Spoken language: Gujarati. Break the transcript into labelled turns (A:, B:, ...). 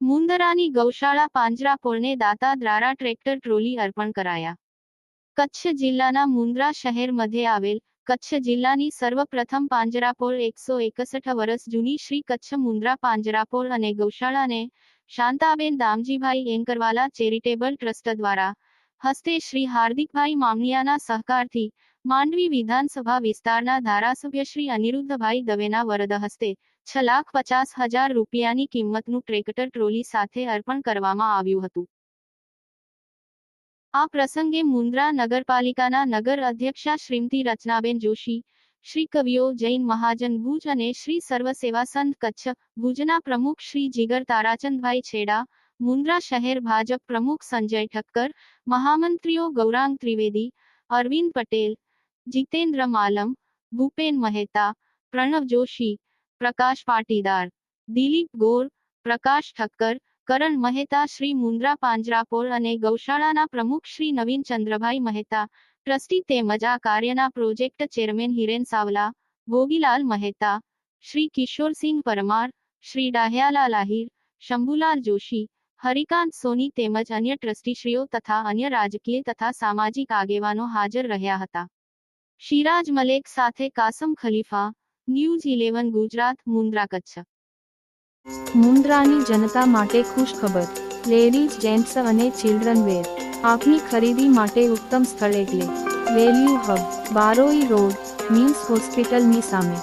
A: મુંદરાની ગૌશાળા પાંજરાપોળને દાતા દ્વારા ટ્રેક્ટર ટ્રોલી અર્પણ કરાયા કચ્છ જિલ્લાના મુંદ્રા શહેર મધ્યે આવેલ કચ્છ જિલ્લાની સર્વપ્રથમ પાંજરાપોળ એકસો એકસઠ વર્ષ જૂની શ્રી કચ્છ મુંદ્રા પાંજરાપોળ અને ગૌશાળાને શાંતાબેન દામજીભાઈ એન્કરવાલા ચેરિટેબલ ટ્રસ્ટ દ્વારા હસ્તે શ્રી હાર્દિકભાઈ મામનિયાના સહકારથી માંડવી વિધાનસભા વિસ્તારના ધારાસભ્ય શ્રી અનિરુદ્ધભાઈ દવેના વરદ હસ્તે છ લાખ પચાસ હજાર રૂપિયાની કિંમતનું ટ્રેક્ટર ટ્રોલી સાથે અર્પણ કરવામાં આવ્યું હતું. આ પ્રસંગે મુન્દ્રા નગરપાલિકાના નગર અધ્યક્ષા શ્રીમતી રચનાબેન જોશી, શ્રી કવિઓ જૈન મહાજન ભુજ અને શ્રી સર્વસેવા સંત કચ્છ ભુજના પ્રમુખ શ્રી જીગર તારાચંદભાઈ છેડા મુન્દ્રા શહેર ભાજપ પ્રમુખ સંજય ઠક્કર મહામંત્રીઓ ગૌરાંગ ત્રિવેદી અરવિંદ પટેલ જીતેન્દ્ર માલમ ભૂપેન મહેતા પ્રણવ જોશી પ્રકાશ પાટીદાર દિલીપ ગોર પ્રકાશ ઠક્કર કરણ મહેતા શ્રી મુન્દ્રા પાંજરાપોળ અને ગૌશાળાના પ્રમુખ શ્રી નવીન ચંદ્રભાઈ મહેતા ટ્રસ્ટી તેમજ આ કાર્યના પ્રોજેક્ટ ચેરમેન હિરેન સાવલા ભોગીલાલ મહેતા શ્રી કિશોરસિંહ પરમાર શ્રી ડાહ્યાલાલ આહિર શંભુલાલ જોશી હરિકાંત સોની તેમજ અન્ય ટ્રસ્ટીશ્રીઓ તથા અન્ય રાજકીય તથા સામાજિક આગેવાનો હાજર રહ્યા હતા. શિરાજ મલેક સાથે કાસમ ખલીફા, ન્યૂઝ ઇલેવન ગુજરાત, મુન્દ્રા કચ્છ.
B: મુન્દ્રાની જનતા માટે ખુશ ખબર, લેડીઝ જેન્ટ્સ અને ચિલ્ડ્રન વેર, આપની ખરીદી માટે ઉત્તમ સ્થળ એટલે value hub, Baroi road, means હોસ્પિટલની સામે.